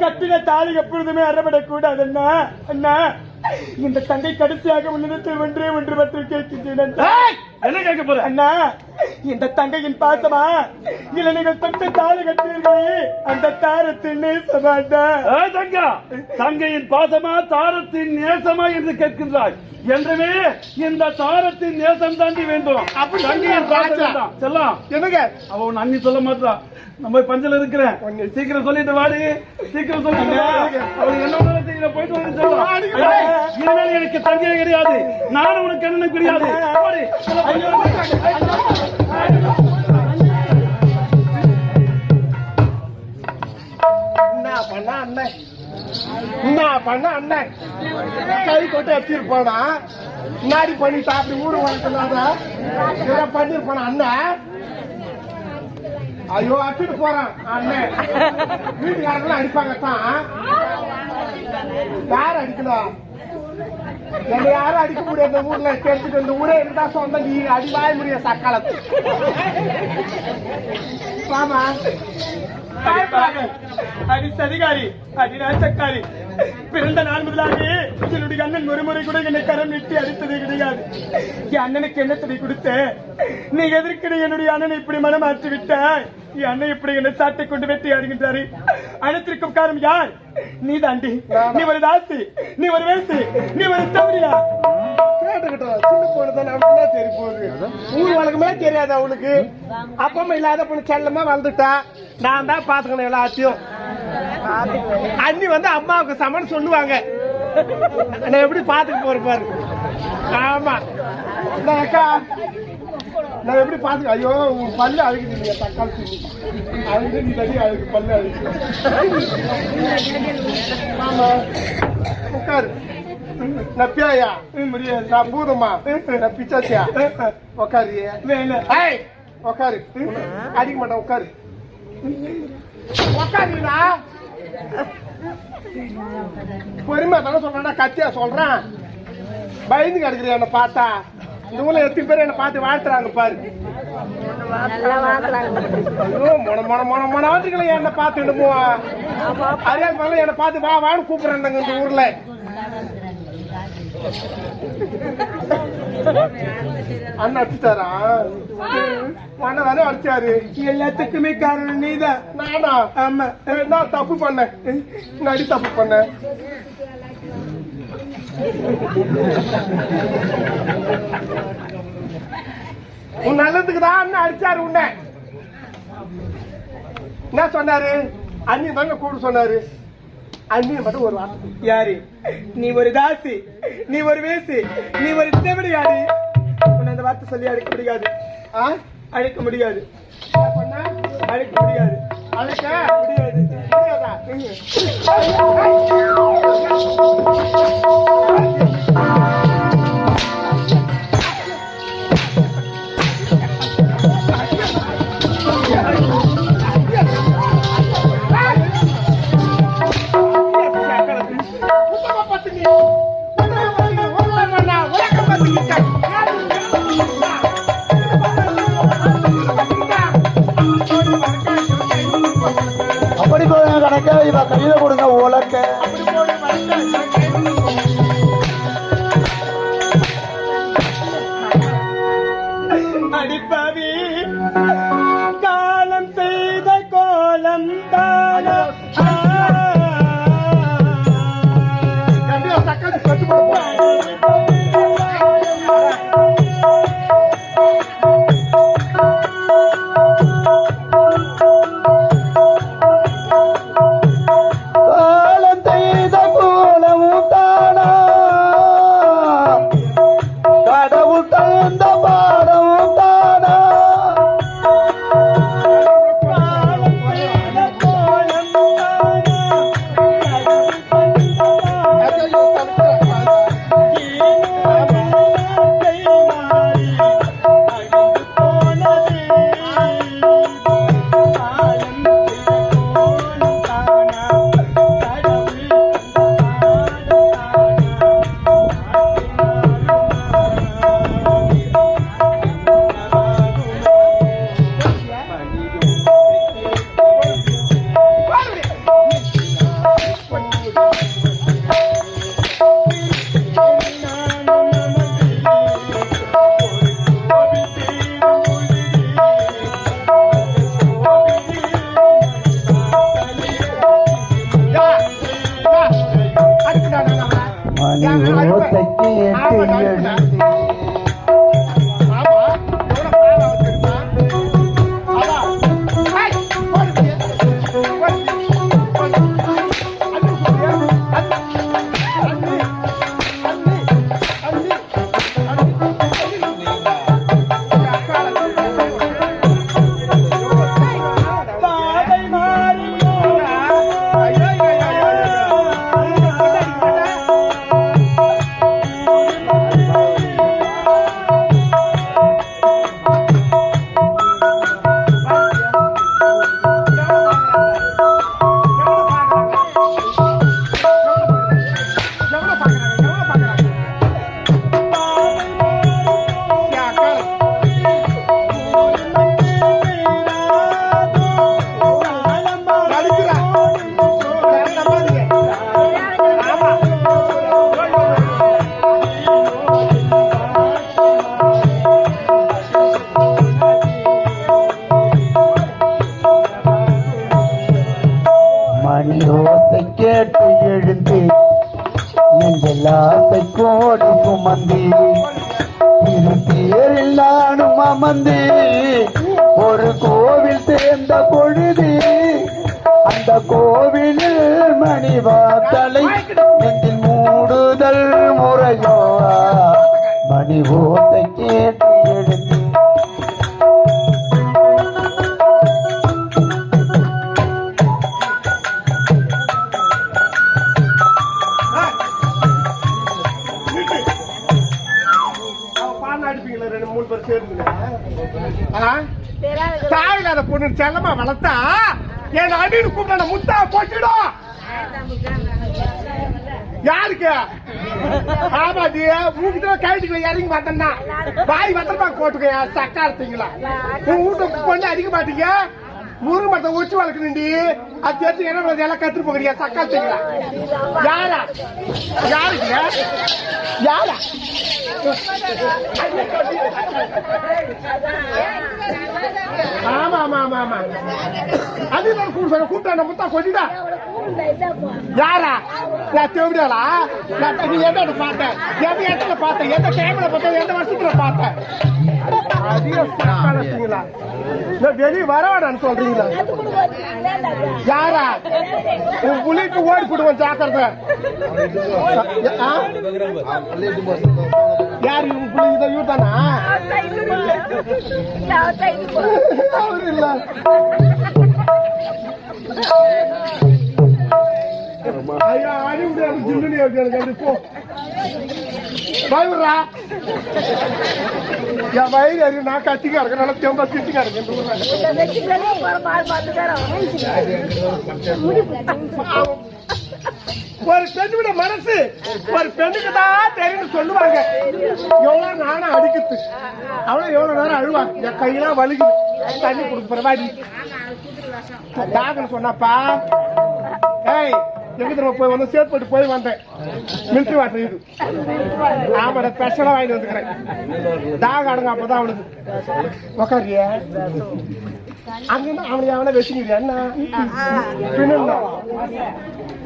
கட்டின தாலி எப்பொழுதுமே அறப்படக்கூடாது. அண்ணா அண்ணா. இந்த தங்கை கடைசியாக உன்னிடத்தில் ஒன்றே ஒன்று மட்டும் கேட்கின்றேன் என்ன கேட்க போற? அண்ணா இந்த தங்கையின் பாசமா? இல்ல நீங்கள் தொட்டு தாலி கட்டினீர்களே அந்த தாரத்தின் ஏய், தங்கா தங்கையின் பாசமா தாரத்தின் நேசமா என்று கேட்கின்றாய். என்றுமே இந்த தாரத்தின் நேசம் தாண்டி வேண்டும். அப்படி தங்கையின் பாசம். செல்லம் என்னங்க? அவ உன் அண்ணி சொல்ல மாட்டா. நம்ம பஞ்சல இருக்கிறேன். சீக்கிரம் சொல்லிட்டு வாடி. சீக்கிரம் சொல்லிட்டு என்ன போயிட்டு வந்து எனக்கு தங்கையே கிடையாது. நானும் உனக்கு அண்ணனும் கிடையாது. பண்ண அண்ணன் பண்ண அண்ணன் கை கொட்டு வச்சிருப்பானா முன்னாடி பண்ணிட்டா அப்படி ஊடு இதை பண்ணிருப்பானா அண்ணன் ஐயோ அடிச்சுட்டு போறான். அண்ணன் வீட்டுக்காரங்களும் அடிப்பாங்க தான் யார் அடிக்கணும் என்ன யாரும் அடிக்க முடியாது. இந்த ஊர்ல தெரிஞ்சுட்டு இந்த ஊரே இருந்தா சொந்தம் நீ அடிவாய முடியும் சக்காலத்து. ஆமா அடி சதிகாரி அடி நாசக்காரி. பிறந்த நாள் முதலாக என்னுடைய அண்ணன் ஒரு முறை கூட என்னை கரம் நீட்டி அடித்தது கிடையாது. என் அண்ணனுக்கு என்ன தடை கொடுத்த? நீ எதற்கிட என்னுடைய அண்ணனை இப்படி மனமாற்றி விட்டாய் என் அண்ணன் இப்படி என்னை சாட்டை கொண்டு வெட்டி ஆடுகின்றாரு அனைத்திற்கும் காரணம் யார்? நீ தாண்டி நீ ஒரு தாசி. நீ ஒரு வேசி. நீ ஒரு தவறியா? கேட்டுக்கிட்டோம் சின்ன பொண்ணு தானே அவனுக்கு என்ன தெரிய போகுது ஊர் வழக்கமே தெரியாது அவளுக்கு இல்லாத பொண்ணு செல்லமா வளர்ந்துட்டா. நான் தான் பாத்துக்கணும் எல்லாத்தையும். அண்ணி வந்து அம்மாவுக்கு சமன் சொல்லுவாங்க. நான் எப்படி பாத்துக்க போறேன் பாரு. ஆமா. அக்கா நான் எப்படி பாத்துக்க ஐயோ உன் பல்லு அழுகுது நீங்க தக்காளி அழுது நீ தண்ணி அழுகு பல்லு அழுகு ஆமா. உட்காரு. நான் பேயா முடியாது நான் பூதமா நான் பிச்சாச்சியா வேணாம் ஏய் உட்காரு அடிக்க மாட்டேன் உட்காரு உட்காருடா பொறுமை தானே சொல்றேன் கத்தியா சொல்றேன் பயந்து கிடக்குறியா என்ன பார்த்தா இந்த ஊர்ல எத்தனை பேர் என்ன பார்த்து வாழ்த்துறாங்க பாரு மொன மொன மொன மொன என்ன பார்த்துடுமோ அறியாத மேல என்ன பார்த்து வா வான்னு கூப்பிடுறாங்க இந்த ஊர்ல அண்ணன் அடிச்சுட்டாரா? அண்ணன் தானே அடிச்சாரு. எல்லாத்துக்குமே காரணம் நீதான். நானா? ஆமா. நான் தப்பு பண்ணேன். நடி தப்பு பண்ணேன். உன் நல்லதுக்கு தான் அண்ணன் அடிச்சாரு உன்னை? என்ன சொன்னாரு? அண்ணி தாங்க கூட சொன்னாரு. அண்ணி மட்டும் ஒரு வார்த்தை யாரு? நீ ஒரு தாசி. நீ ஒரு வேசி. நீ ஒரு தேவடியாடி உன்னை அந்த வார்த்தை சொல்லி அழைக்க முடியாது. ஆ? அழைக்க முடியாது. என்ன அழைக்க முடியாது. அழைக்க முடியாது. தானா மணி ஓத்தைக்கு எட்டு ஆசை கோடி சுமந்து இரு தேரில் நானும் அமர்ந்து ஒரு கோவில் சேர்ந்த பொழுது அந்த கோவிலில் மணி வாத்தலை நெஞ்சில் மூடுதல் முறையோ? மணி ஓசை கேட்டு பொண்ணு வளர்த்தா என் அடின்னு கூப்பிட்ட முத்தா போட்டுடும் யாருக்கு? ஆமாடி மூக்கிட்ட கழட்டிக்கல இறங்கி மாட்டேன்னா பாய் பத்திரமா சக்கா சக்காரத்தீங்களா உன் வீட்டு பொண்ணு அடிக்க மாட்டீங்க? முருங்க மரத்தை ஒச்சு வளர்க்கணுண்டி அது தெரிஞ்சு என்ன எல்லாம் கத்துட்டு போகிறியா சக்காரத்தீங்களா யாரா? யாருக்கு? யாரா? ஆமா ஆமா ஆமா ஆமா. அது நான் கூப்பிட்டு கூப்பிட்டா முத்தா கொட்டிடா யாரா? நான் தேவிடாளா நான் நீ எந்த பார்த்தேன் எந்த இடத்துல பார்த்தேன் எந்த டைம்ல பார்த்தேன் எந்த வருஷத்துல பார்த்தேன் அதிகம் வெளியே வரவாடான்னு சொல்றீங்களா? யாரா? உன் புள்ளிக்கு ஓடி போடுவோம் ஜாக்கிரதை. யார் யாரு புள்ளி இதை யூட்டானா அவரு இல்ல. ஐயா அடி முடியாது ஜில்லுனி போ. பயப்படுறா என் வயிறு அறிவு நான் கத்திக்கா இருக்கேன் நல்லா தேம்பா திட்டிக்கா இருக்கேன் ஒரு பெண்ணோட மனசு ஒரு பெண்ணுக்கு தான் தெரியும் சொல்லுவாங்க. எவ்வளவு நானும் அடிக்குது. அவளும் எவ்வளவு நேரம் அழுவா. என் கையெல்லாம் வலிக்குது. தண்ணி கொடுக்க பரவாயில்ல டாக்டர் சொன்னாப்பா ஏய் எங்க தெரியுமா போய் வந்து சேர்த்து போய் வந்தேன் மில்ட்ரி வாட்டர் இது ஆமாடா ஸ்பெஷலா வாங்கிட்டு வந்துக்கிறேன் தாக அடங்க அப்பதான் அவனுக்கு உக்காரியா அங்க அவனை அவனை வச்சுக்கிறியா என்ன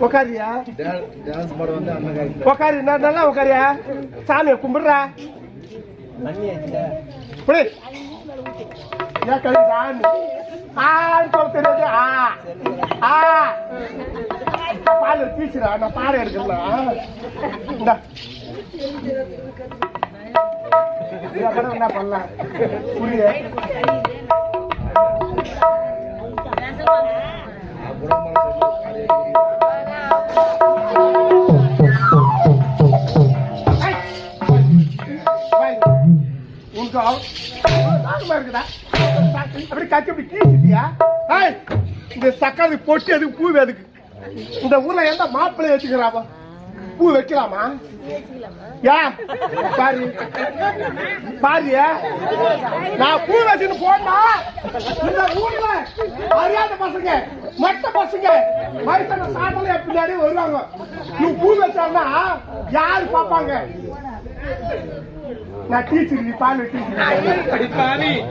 உக்காரியா உக்காரி நான் நல்லா உக்காரியா சாமியை கும்பிடுறா ஏன் கழி சாமி ஆன்னு தெரியாது ஆ ஆ பால் பீச்சுடா நான் பாறை எடுக்கலாம் என்ன பண்ணலாம்? புரிய. இருக்குதா? அப்படி கத்தி அப்படி கீழ்ச்சிட்டியா இந்த சக்காளி பொட்டி அதுக்கு பூ அதுக்கு இந்த ஊர்ல எந்த மாப்பிள்ளை வச்சுக்கிறாப்பா? பூ வைக்கலாமா? ஏன் பாரு. பாரு. நான் பூ வச்சுன்னு போனா இந்த ஊர்ல அறியாத பசங்க மற்ற பசங்க வயசான சாட்டல பின்னாடி வருவாங்க. நீ பூ வச்சான்னா யாரு பாப்பாங்க நான் டீச்சர் நீ பால் டீச்சர்.